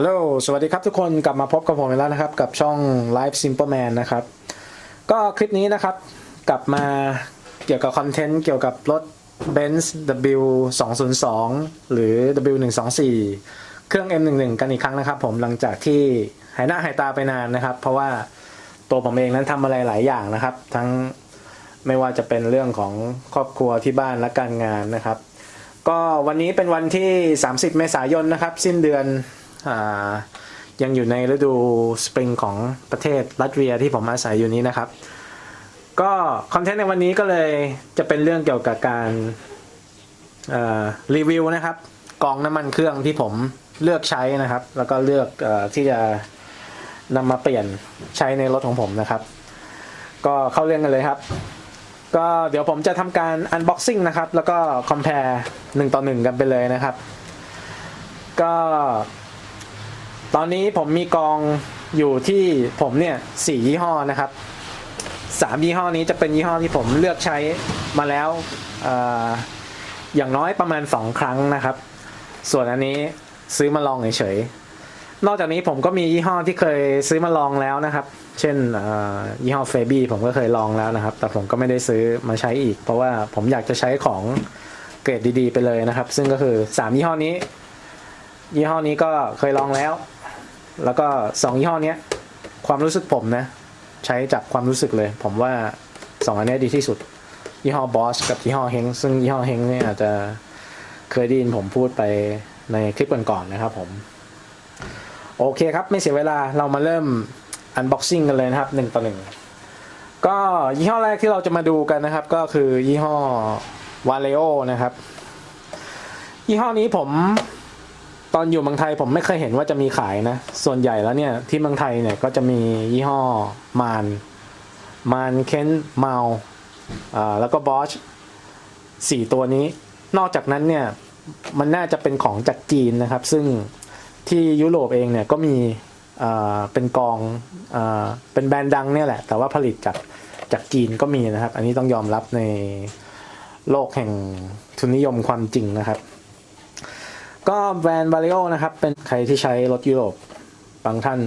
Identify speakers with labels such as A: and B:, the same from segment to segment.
A: ฮัลโหล สวัสดีครับทุกคน กลับมาพบกับผมอีกแล้วนะครับ กับช่อง Live Simple Man นะครับ ก็คลิปนี้นะครับ กลับมาเกี่ยวกับคอนเทนต์เกี่ยวกับรถ Benz W 2 0 2 หรือ W 1 2 4 เครื่อง M 1 1 กันอีกครั้งนะครับผมหลังจากที่หายหน้าหายตาไปนานนะครับ เพราะว่าตัวผมเองนั้นทำอะไรหลายอย่างนะครับ ทั้งไม่ว่าจะเป็นเรื่องของครอบครัวที่บ้านและการงานนะครับ ก็วันนี้เป็นวันที่ 30 เมษายนนะครับ สิ้นเดือน ยังอยู่ในฤดูสปริงของประเทศลัตเวียที่ผมอาศัยอยู่นี้นะครับ ก็คอนเทนต์ในวันนี้ก็เลยจะเป็นเรื่องเกี่ยวกับการรีวิวนะครับกองน้ำมันเครื่องที่ผมเลือกใช้นะครับ แล้วก็เลือกอที่จะนำมาเปลี่ยนใช้ในรถของผมนะครับ ก็เข้าเรื่องกันเลยครับ ก็เดี๋ยวผมจะทำการ unboxing นะครับ แล้วก็ compare 1ต่อ1กันไปเลยนะครับ ก็ ตอนนี้ผมมีกองอยู่ที่ผมเนี่ยสี่ยี่ห้อนะครับสามยี่ห้อนี้จะเป็นยี่ห้อที่ผมเลือกใช้มาแล้วออย่างน้อยประมาณ2ครั้งนะครับ ส่วนอันนี้ซื้อมาลองเฉยๆนอกจากนี้ผมก็มียี่ห้อที่เคยซื้อมาลองแล้วนะครับ เช่นยี่ห้อเฟบี้ผมก็เคยลองแล้วนะครับ แต่ผมก็ไม่ได้ซื้อมาใช้อีก เพราะว่าผมอยากจะใช้ของเกรดดีๆ ไปเลยนะครับ ซึ่งก็คือ3ยี่ห้อนี้ ยี่ห้อนี้ก็เคยลองแล้ว แล้วก็2ยี่ห้อเนี้ยความรู้สึกผมนะ ใช้จากความรู้สึกเลย ผมว่า2อันนี้ดีที่สุด ยี่ห้อบอสกับยี่ห้อเฮงซึ่งยี่ห้อเฮงเนี่ยอาจจะเคยได้ยินผมพูดไปในคลิปก่อนๆนะครับผมโอเคครับ ไม่เสียเวลาเรามาเริ่ม unboxing กันเลยนะครับหนึ่งต่อหนึ่งก็ยี่ห้อแรกที่เราจะมาดูกันนะครับ ก็คือยี่ห้อ v a l e o นะครับ ยี่ห้อนี้ผม ตอนอยู่เมืองไทยผมไม่เคยเห็นว่าจะมีขายนะ ส่วนใหญ่แล้วเนี่ยที่เมืองไทยเนี่ยก็จะมียี่ห้อมานมานเคนเมาอ่าแล้วก็บอชสี่ตัวนี้ นอกจากนั้นเนี่ยมันน่าจะเป็นของจากจีนนะครับ ซึ่งที่ยุโรปเองเนี่ยก็มีอ่าเป็นกองอ่าเป็นแบรนด์ดังเนี่ยแหละ แต่ว่าผลิตจากจากจีนก็มีนะครับ อันนี้ต้องยอมรับในโลกแห่งทุนนิยมความจริงนะครับ ก็แบรนด์ v a l e o นะครับ เป็นใครที่ใช้รถยุโรปบางท่าน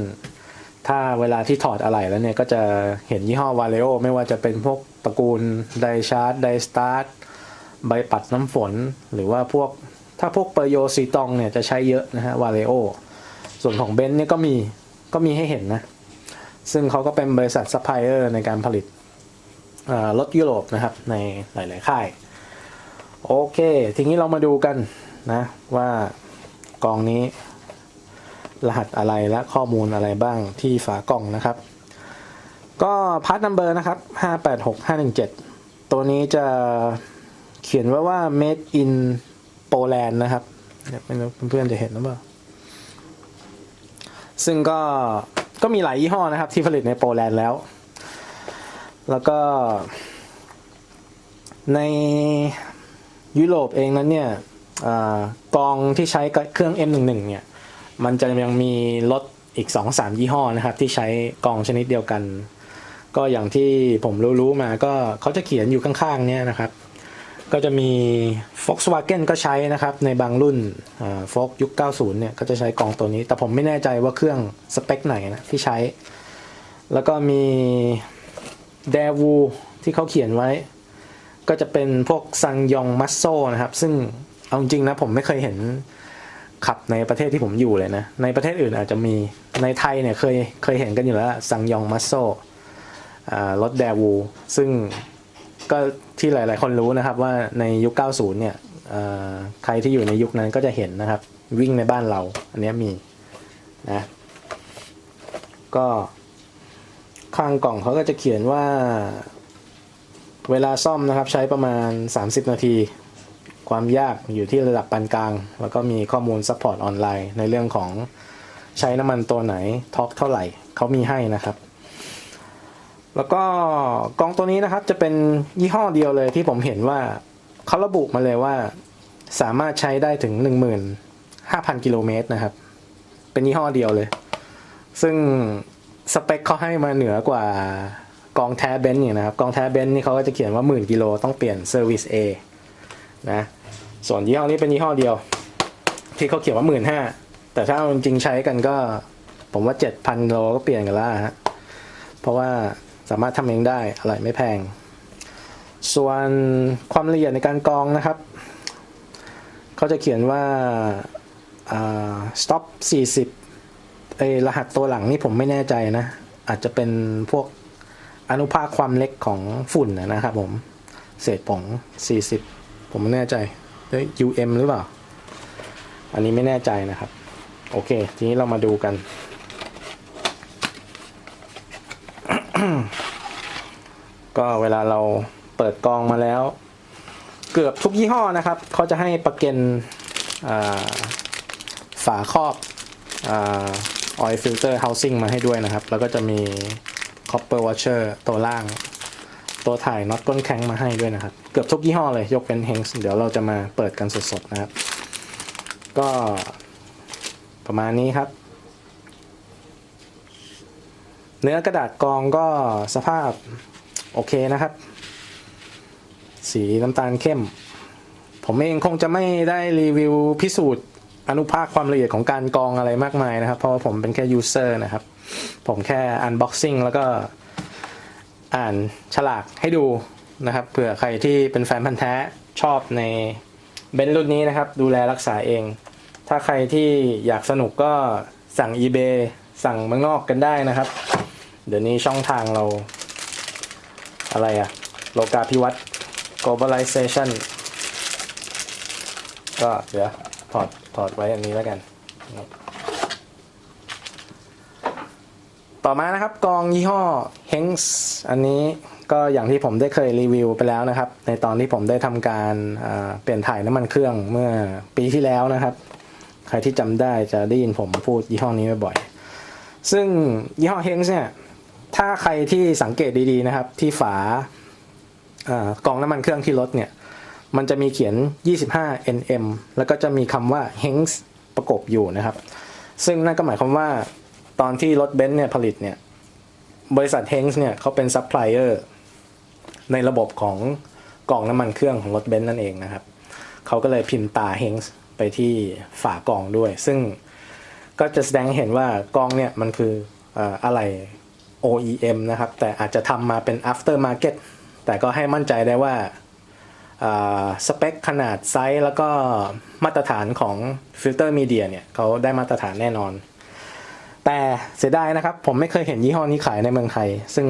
A: ถ้าเวลาที่ถอดอะไหล่แล้วเนี่ย ก็จะเห็นยี่ห้อ v a l e o ไม่ว่าจะเป็นพวกตระกูลไดชาร์ดไดสตาร์ทใบปัดน้ำฝน หรือว่าพวกถ้าพวกเปอร์โยซีตองเนี่ยจะใช้เยอะนะฮะ v a l e o ส่วนของเบนซ์เนี่ยก็มีก็มีให้เห็นนะ ซึ่งเขาก็เป็นบริษัทซัพพลายเออร์ในการผลิตรถยุโรปนะครับในหลาย ๆ ค่าย โอเค ทีนี้เรามาดูกัน นะว่ากล่องนี้ รหัสอะไรและข้อมูลอะไรบ้างที่ฝากล่องนะครับ ก็พาร์ทนัมเบอร์นะครับ 586517 ตัวนี้จะเขียนไว้ว่า made in Poland นะครับเดี๋ยวไม่รู้เพื่อนๆจะเห็นหรือเปล่าซึ่งก็ก็มีหลายยี่ห้อนะครับ ที่ผลิตในโปแลนด์แล้ว แล้วก็ในยุโรปเองนั้นเนี่ย กองที่ใช้เครื่อง M11 เนี่ยมันจะยังมีรถอีก 2-3 ยี่ห้อนะครับ ที่ใช้กองชนิดเดียวกัน ก็อย่างที่ผมรู้ๆมาก็เขาจะเขียนอยู่ข้างๆเนี่ยนะครับ ก็จะมี Volkswagen ก็ใช้นะครับในบางรุ่นโฟกยุค 90 เนี่ยก็จะใช้กองตัวนี้ แต่ผมไม่แน่ใจว่าเครื่องสเปคไหนนะที่ใช้ แล้วก็มี d a w o ที่เขาเขียนไว้ ก็จะเป็นพวกซังยองมัสโซนะครับ ซึ่ง เอาจริงนะผมไม่เคยเห็นขับในประเทศที่ผมอยู่เลยนะ ในประเทศอื่นอาจจะมีในไทยเนี่ยเคยเคยเห็นกันอยู่แล้วซังยองมัสโซรถ d a w o ซึ่งก็ที่หลาย ๆ คนรู้นะครับว่าในยุค 90 เนี่ยใครที่อยู่ในยุคนั้นก็จะเห็นนะครับ วิ่งในบ้านเรา อันเนี้ยมีนะก็ข้างกล่องเขาก็จะเขียนว่าเวลาซ่อมนะครับใช้ประมาณ 30 นาที ความยากอยู่ที่ระดับปานกลาง แล้วก็มีข้อมูลซัพพอร์ตออนไลน์ในเรื่องของใช้น้ำมันตัวไหนท็อกเท่าไหร่เขามีให้นะครับ แล้วก็กองตัวนี้นะครับจะเป็นยี่ห้อเดียวเลยที่ผมเห็นว่าเขาระบุมาเลยว่าสามารถใช้ได้ถึง 15,000 กิโลเมตรนะครับ เป็นยี่ห้อเดียวเลย ซึ่งสเปคเขาให้มาเหนือกว่ากองแท้เบนซ์นี่นะครับ กองแท้เบนซ์นี่เขาก็จะเขียนว่าหมื่นกิโลต้องเปลี่ยนเซอร์วิส A นะ ส่วนยี่ห้อนี้เป็นยี่ห้อเดียว ที่เขาเขียนว่าหมื่นห้าแต่ถ้าเอาจริงใช้กันก็ ผมว่าเจ็ดพันโลก็เปลี่ยนกันล้วฮะเพราะว่าสามารถทำเองได้อะไรไม่แพง ส่วนความละเอียดในการกรองนะครับเขาจะเขียนว่าอ่า stop 40ไอรหัสตัวหลังนี่ผมไม่แน่ใจนะ อาจจะเป็นพวกอนุภาคความเล็กของฝุ่นนะนะครับผม เศษผง 40 ผมไม่แน่ใจ เฮ้ย UM หรือเปล่า อันนี้ไม่แน่ใจนะครับ โอเค ทีนี้เรามาดูกัน ก็เวลาเราเปิดกองมาแล้ว เกือบทุกยี่ห้อนะครับ เขาจะให้ประเก็นฝาครอบออยล์ฟิลเตอร์เฮาซิ่งมาให้ด้วยนะครับ แล้วก็จะมี copper washer ตัวล่าง ตัวถ่ายน็อตก้นแข็งมาให้ด้วยนะครับ เกือบทุกยี่ห้อเลยยกเป็นเฮงส์เดี๋ยวเราจะมาเปิดกันสดๆนะครับ ก็ประมาณนี้ครับ เนื้อกระดาษกองก็สภาพโอเคนะครับ สีน้ำตาลเข้ม ผมเองคงจะไม่ได้รีวิวพิสูจน์อนุภาคความละเอียดของการกองอะไรมากมายนะครับ เพราะว่าผมเป็นแค่ยูเซอร์นะครับ ผมแค่อันบ็อกซิ่งแล้วก็อ่านฉลากให้ดู นะครับเผื่อใครที่เป็นแฟนพันธ์แท้ชอบในเบนซ์รุ่นนี้นะครับ ดูแลรักษาเอง ถ้าใครที่อยากสนุกก็สั่ง eBay สั่งเมืองนอกกันได้นะครับ เดี๋ยวนี้ช่องทางเรา อะไรอะโลกาภิวัตน์ globalization ก็เดี๋ยวถอดถอดไว้อันนี้แล้วกัน ต่อมานะครับกองยี่ห้อ Hengs อันนี้ก็อย่างที่ผมได้เคยรีวิวไปแล้วนะครับ ในตอนที่ผมได้ทำการเปลี่ยนถ่ายน้ำมันเครื่องเมื่อปีที่แล้วนะครับ ใครที่จำได้จะได้ยินผมพูดยี่ห้อนี้บ่อยๆซึ่งยี่ห้อ Hengs เนี่ยถ้าใครที่สังเกตดีๆนะครับ ที่ฝากล่องน้ำมันเครื่องที่รถเนี่ย มันจะมีเขียน 25 nm แล้วก็จะมีคำว่า Hengs ประกบอยู่นะครับ ซึ่งนั่นก็หมายความว่า ตอนที่รถเบนซ์เนี่ยผลิตเนี่ย บริษัท Hengs เนี่ยเขาเป็นซัพพลายเออร์ในระบบของกล่องน้ำมันเครื่องของรถเบนซ์นั่นเองนะครับ เขาก็เลยพิมพ์ตา Hengs ไปที่ฝากล่องด้วย ซึ่งก็จะแสดงเห็นว่ากล่องเนี่ยมันคืออะไร OEM นะครับ แต่อาจจะทำมาเป็น after market แต่ก็ให้มั่นใจได้ว่าอ่าสเปคขนาดไซส์แล้วก็มาตรฐานของฟิลเตอร์มีเดียเนี่ยเขาได้มาตรฐานแน่นอน แต่เสียดายนะครับ ผมไม่เคยเห็นยี่ห้อนี้ขายในเมืองไทย ซึ่ง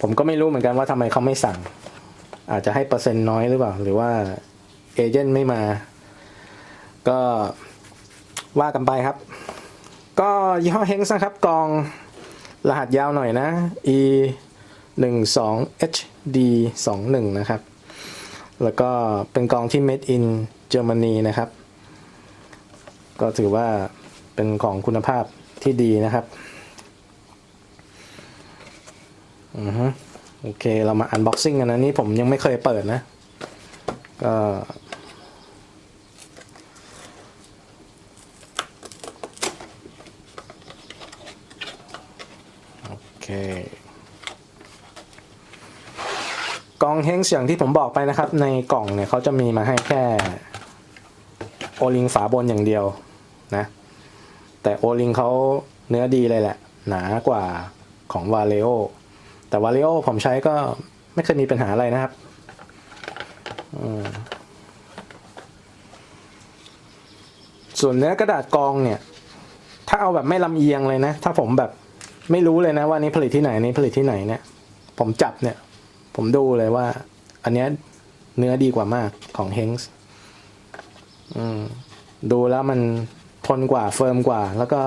A: ผมก็ไม่รู้เหมือนกันว่าทำไมเขาไม่สั่ง อาจจะให้เปอร์เซ็นต์น้อยหรือเปล่า หรือว่าเอเจนต์ไม่มา ก็ว่ากันไปครับ ก็ยี่ห้อเฮงส์นะครับกองรหัสยาวหน่อยนะ e 1 2 hd 2 1นะครับ แล้วก็เป็นกองที่ made in Germany นะครับ ก็ถือว่าเป็นของคุณภาพ ที่ดีนะครับอือฮึโอเค เรามาอันบ็อกซิ่งกันนะนี่ผมยังไม่เคยเปิดนะ ก็ โอเค กล่องเฮงส์อย่างที่ผมบอกไปนะครับ ในกล่องเนี่ยเขาจะมีมาให้แค่ โอลิงฝาบนอย่างเดียวนะ แต่โอลิงเขาเนื้อดีเลยแหละ หนากว่าของวาเลโอแต่วาเลโอผมใช้ก็ไม่เคยมีปัญหาอะไรนะครับส่วนเนื้อกระดาษกองเนี่ย ถ้าเอาแบบไม่ลำเอียงเลยนะ ถ้าผมแบบไม่รู้เลยนะว่านี้ผลิตที่ไหนนี้ผลิตที่ไหนเนี่ย ผมจับเนี่ย ผมดูเลยว่า อันเนี้ยเนื้อดีกว่ามากของเฮงส์ดูแล้วมัน ทนกว่าเฟิร์มกว่า แล้วก็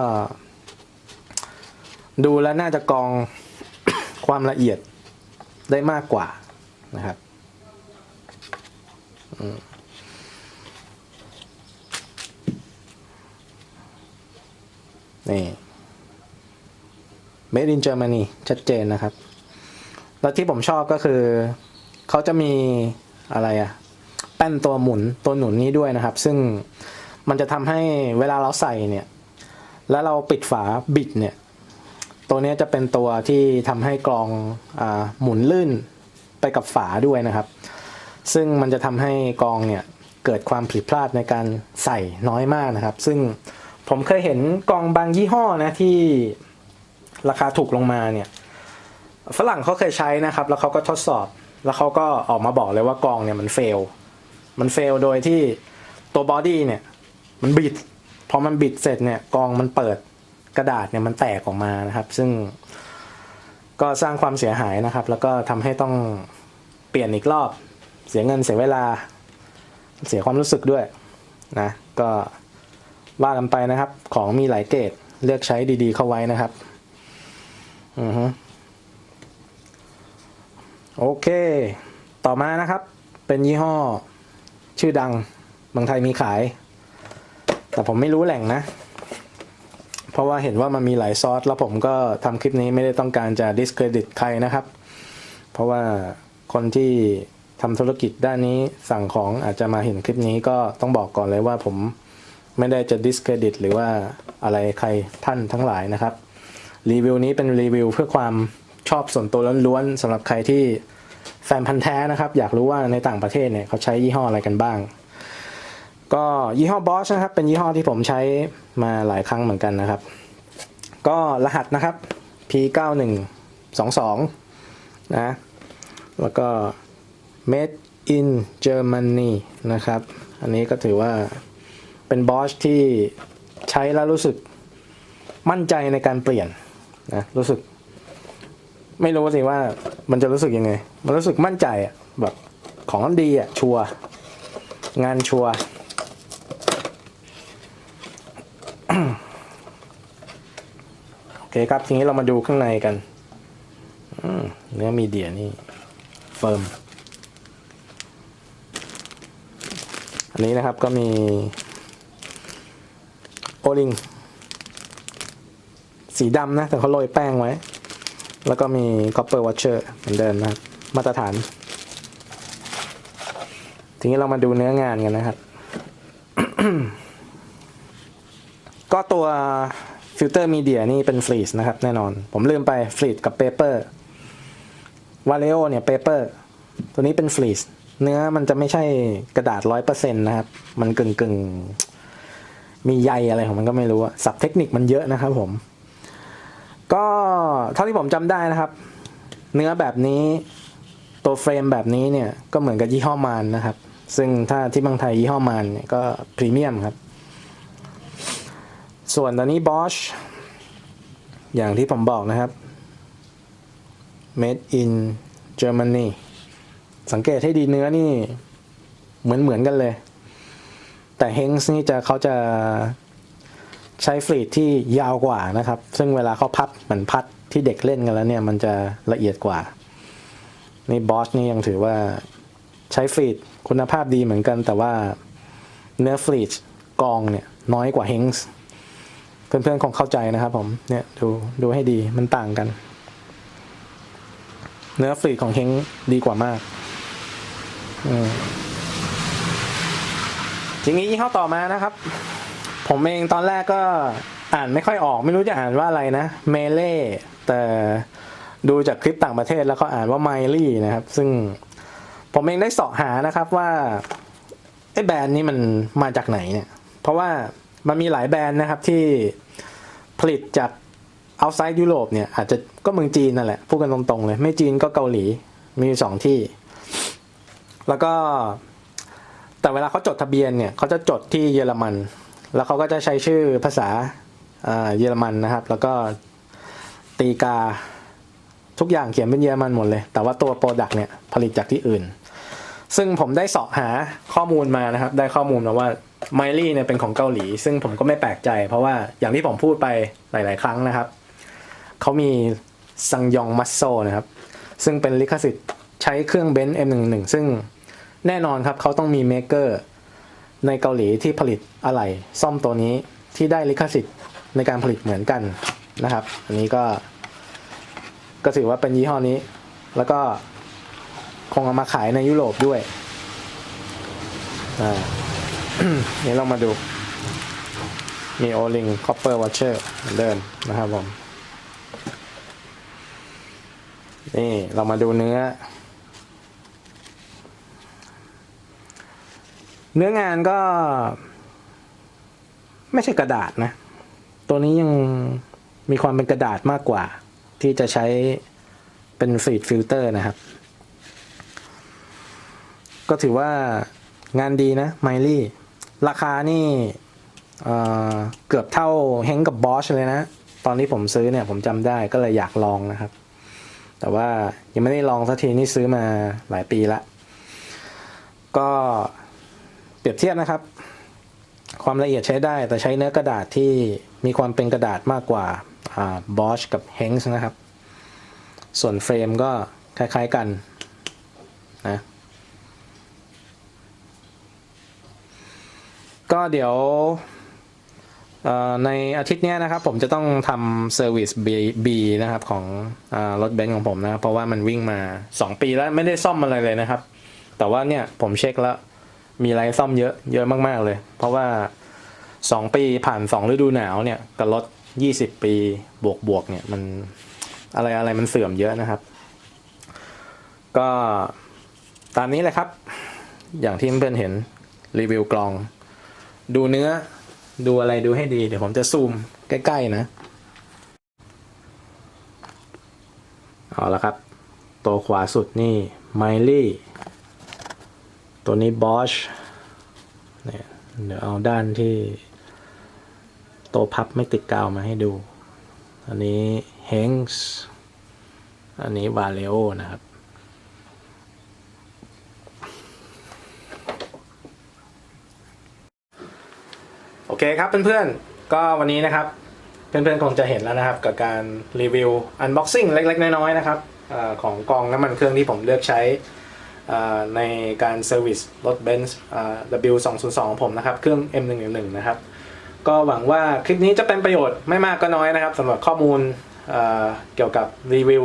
A: ดูแล้วน่าจะกองความละเอียดได้มากกว่านะครับนี่ Made in Germany ชัดเจนนะครับ แล้วที่ผมชอบก็คือ เขาจะมีอะไรอะแป้นตัวหมุนตัวหนุนนี้ด้วยนะครับ ซึ่ง มันจะทำให้เวลาเราใส่เนี่ย แล้วเราปิดฝาบิดเนี่ย ตัวนี้จะเป็นตัวที่ทำให้กรองอหมุนลื่นไปกับฝาด้วยนะครับ ซึ่งมันจะทำให้กรองเนี่ยเกิดความผิดพลาดในการใส่น้อยมากนะครับ ซึ่งผมเคยเห็นกล่องบางยี่ห้อนะที่ราคาถูกลงมาเนี่ยฝรั่งเขาเคยใช้นะครับ แล้วเขาก็ทดสอบ แล้วเขาก็ออกมาบอกเลยว่ากองเนี่ยมันเฟล มันเฟลโดยที่ตัวบอดี้เนี่ย มันบิด พอมันบิดเสร็จเนี่ยกองมันเปิดกระดาษเนี่ยมันแตกออกมานะครับ ซึ่งก็สร้างความเสียหายนะครับ แล้วก็ทำให้ต้องเปลี่ยนอีกรอบ เสียเงินเสียเวลา เสียความรู้สึกด้วยนะก็ว่ากันไปนะครับ ของมีหลายเกรดเลือกใช้ดี ๆ เข้าไว้นะครับอือฮึโอเค ต่อมานะครับ เป็นยี่ห้อชื่อดังเมืองไทยมีขาย แต่ผมไม่รู้แหล่งนะ เพราะว่าเห็นว่ามันมีหลายซอส แล้วผมก็ทำคลิปนี้ไม่ได้ต้องการจะ discredit ใครนะครับ เพราะว่าคนที่ทำธุรกิจด้านนี้สั่งของอาจจะมาเห็นคลิปนี้ก็ต้องบอกก่อนเลยว่าผมไม่ได้จะ discredit หรือว่าอะไรใครท่านทั้งหลายนะครับ รีวิวนี้เป็นรีวิวเพื่อความชอบส่วนตัวล้วนๆสำหรับใครที่แฟนพันธ์แท้นะครับ อยากรู้ว่าในต่างประเทศเนี่ยเขาใช้ยี่ห้ออะไรกันบ้าง ก็ยี่ห้อบอชนะครับ เป็นยี่ห้อที่ผมใช้มาหลายครั้งเหมือนกันนะครับ ก็รหัสนะครับ P9122 นะ แล้วก็ made in Germany นะครับ อันนี้ก็ถือว่าเป็นบอชที่ใช้แล้วรู้สึกมั่นใจในการเปลี่ยนนะรู้สึก ไม่รู้สิว่ามันจะรู้สึกยังไง มันรู้สึกมั่นใจอะแบบของมันดีอะชัวงานชัวร์ โอ เคครับ ทีนี้เรามาดูข้างในกันเนื้อมีเดียนี่เฟิร์ม อันนี้นะครับก็มีโอลิง สีดำนะ แต่เขาโรยแป้งไว้ แล้วก็มี copper watcher เหมือนเดิมนะมาตรฐาน ทีนี้เรามาดูเนื้องานกันนะครับ ก็ตัว ฟิลเตอร์มีเดียนี่เป็นฟรีสนะครับ แน่นอน ผมลืมไปฟรีสกับเปเปอร์วาเลโอเนี่ยเปเปอร์ตัวนี้เป็นฟรีสเนื้อมันจะไม่ใช่กระดาษร้อยเปอร์เซ็นต์นะครับ มันกึ่งกึ่งมีใยอะไรของมันก็ไม่รู้สับเทคนิคมันเยอะนะครับผม ก็เท่าที่ผมจำได้นะครับ เนื้อแบบนี้ตัวเฟรมแบบนี้เนี่ยก็เหมือนกับยี่ห้อมานนะครับ ซึ่งถ้าที่บางไทยยี่ห้อมานเนี่ยก็พรีเมียมครับ ส่วนตอนนี้ Bosch อย่างที่ผมบอกนะครับ made in Germany สังเกตให้ดีเนื้อนี่เหมือนเหมือนกันเลย แต่เฮงส์นี่จะเขาจะใช้ฟรีดที่ยาวกว่านะครับ ซึ่งเวลาเขาพับเหมือนพัดที่เด็กเล่นกันแล้วเนี่ย มันจะละเอียดกว่า นี่บอสนี่ยังถือว่าใช้ฟรีดคุณภาพดีเหมือนกัน แต่ว่าเนื้อฟรีดกองเนี่ยน้อยกว่าเฮงส์ เพื่อนๆคงเข้าใจนะครับผมเนี่ยดูดูให้ดีมันต่างกัน เนื้อฟรีดของเฮงดีกว่ามากอทีนี้ยี่ห้อต่อมานะครับ ผมเองตอนแรกก็อ่านไม่ค่อยออก ไม่รู้จะอ่านว่าอะไรนะเมเล่แต่ดูจากคลิปต่างประเทศแล้วก็อ่านว่าไมลี่นะครับ ซึ่งผมเองได้เสาะหานะครับว่าไอ้แบรนด์นี้มันมาจากไหนเนี่ย เพราะว่า มันมีหลายแบรนด์นะครับที่ผลิตจาก outside ยุโรปเนี่ยอาจจะก็เมืองจีนนั่นแหละพูดกันตรงๆเลย ไม่จีนก็เกาหลีมีสองที่ แล้วก็ แต่เวลาเขาจดทะเบียนเนี่ยเขาจะจดที่เยอรมัน แล้วเขาก็จะใช้ชื่อภาษาเยอรมันนะครับ แล้วก็ตีกาทุกอย่างเขียนเป็นเยอรมันหมดเลย แต่ว่าตัวโปรดักต์เนี่ยผลิตจากที่อื่น ซึ่งผมได้สาะหาข้อมูลมานะครับ ได้ข้อมูลมาว่า ไมลี่เนี่ยเป็นของเกาหลี ซึ่งผมก็ไม่แปลกใจ เพราะว่าอย่างที่ผมพูดไปหลาย ๆ ครั้งนะครับ เขามีซังยองมัสโซนะครับ ซึ่งเป็นลิขสิทธิ์ใช้เครื่องเบนซ์ M11 ซึ่งแน่นอนครับเขาต้องมีเมเกอร์ในเกาหลีที่ผลิตอะไหล่ซ่อมตัวนี้ที่ได้ลิขสิทธิ์ในการผลิตเหมือนกันนะครับ อันนี้ก็ ก็ถือว่าเป็นยี่ห้อนี้ แล้วก็คงเอามาขายในยุโรปด้วยอ่า นี่เรามาดู มีโอลิงคอปเปอร์วอชเชอร์เหมือนเดิมนะครับผม นี่เรามาดูเนื้อ เนื้องานก็ ไม่ใช่กระดาษนะ ตัวนี้ยังมีความเป็นกระดาษมากกว่า ที่จะใช้เป็นฟีดฟิลเตอร์นะครับ ก็ถือว่างานดีนะไมลี่ ราคานี่เเกือบเท่าเฮงกับบอชเลยนะ ตอนที่ผมซื้อเนี่ยผมจำได้ก็เลยอยากลองนะครับ แต่ว่ายังไม่ได้ลองสักทีนี่ซื้อมาหลายปีละก็เปรียบเทียบนะครับ ความละเอียดใช้ได้แต่ใช้เนื้อกระดาษที่มีความเป็นกระดาษมากกว่าบอชกับเฮงส์นะครับ ส่วนเฟรมก็คล้ายๆกันนะ ก็เดี๋ยวในอาทิตย์นี้นะครับผมจะต้องทำเซอร์วิส B, นะครับของอรถเบนซ์ของผมนะครับเพราะว่ามันวิ่งมา 2 ปีแล้วไม่ได้ซ่อมอะไรเลยนะครับ แต่ว่าเนี่ยผมเช็คแล้ว มีไรซ่อมเยอะเยอะมากๆเลย เพราะว่า 2 ปีผ่าน 2 ฤดูหนาวเนี่ยกับรถ 20 ปีบวกบวกเนี่ยมันอะไรอะไรมันเสื่อมเยอะนะครับ ก็ตามนี้เลยครับ อย่างที่เพื่อนเห็นรีวิวกลอง ดูเนื้อ ดูอะไรดูให้ดี เดี๋ยวผมจะซูมใกล้ ๆ นะ เอาละครับ ตัวขวาสุดนี่ไมลี่ ตัวนี้บอชเนี่ยเดี๋ยวเอาด้านที่ ตัวพับไม่ติดกาวมาให้ดู อันนี้เฮงส์อันนี้วาเลโอนะครับ เคครับเพื่อนๆ ก็วันนี้นะครับ เพื่อนๆ คงจะเห็นแล้วนะครับ กับการรีวิว unboxing เล็ก ๆ น้อยๆนะครับอของกองน้ำมันเครื่องที่ผมเลือกใช้ในการเซอร์วิสรถ Benz อ่า W202 ของผมนะครับ เครื่อง M111 นะครับ ก็หวังว่าคลิปนี้จะเป็นประโยชน์ไม่มากก็น้อยนะครับสำหรับข้อมูลเกี่ยวกับรีวิว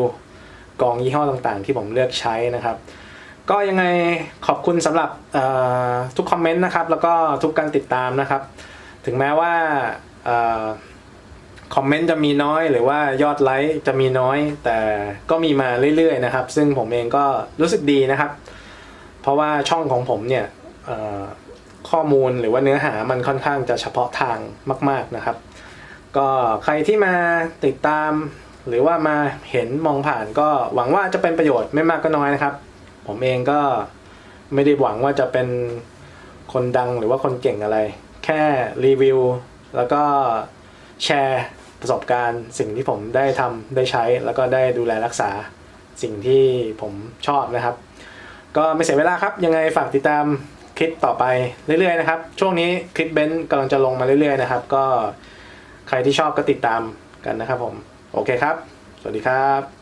A: กองยี่ห้อต่างๆ ที่ผมเลือกใช้นะครับ ก็ยังไงขอบคุณสำหรับทุกคอมเมนต์นะครับ แล้วก็ทุกการติดตามนะครับ ถึงแม้ว่าคอมเมนต์จะมีน้อยหรือว่ายอดไลค์จะมีน้อย แต่ก็มีมาเรื่อยๆนะครับ ซึ่งผมเองก็รู้สึกดีนะครับ เพราะว่าช่องของผมเนี่ยข้อมูลหรือว่าเนื้อหามันค่อนข้างจะเฉพาะทางมาก ๆนะครับ ก็ใครที่มาติดตาม หรือว่ามาเห็นมองผ่านก็หวังว่าจะเป็นประโยชน์ไม่มากก็น้อยนะครับ ผมเองก็ไม่ได้หวังว่าจะเป็นคนดังหรือว่าคนเก่งอะไร แค่รีวิวแล้วก็แชร์ประสบการณ์ สิ่งที่ผมได้ทำได้ใช้ แล้วก็ได้ดูแลรักษาสิ่งที่ผมชอบนะครับ ก็ไม่เสียเวลาครับยังไงฝากติดตามคลิปต่อไปเรื่อยๆนะครับ ช่วงนี้คลิปเบนซ์กำลังจะลงมาเรื่อยๆนะครับ ก็ใครที่ชอบก็ติดตามกันนะครับผม โอเคครับ สวัสดีครับ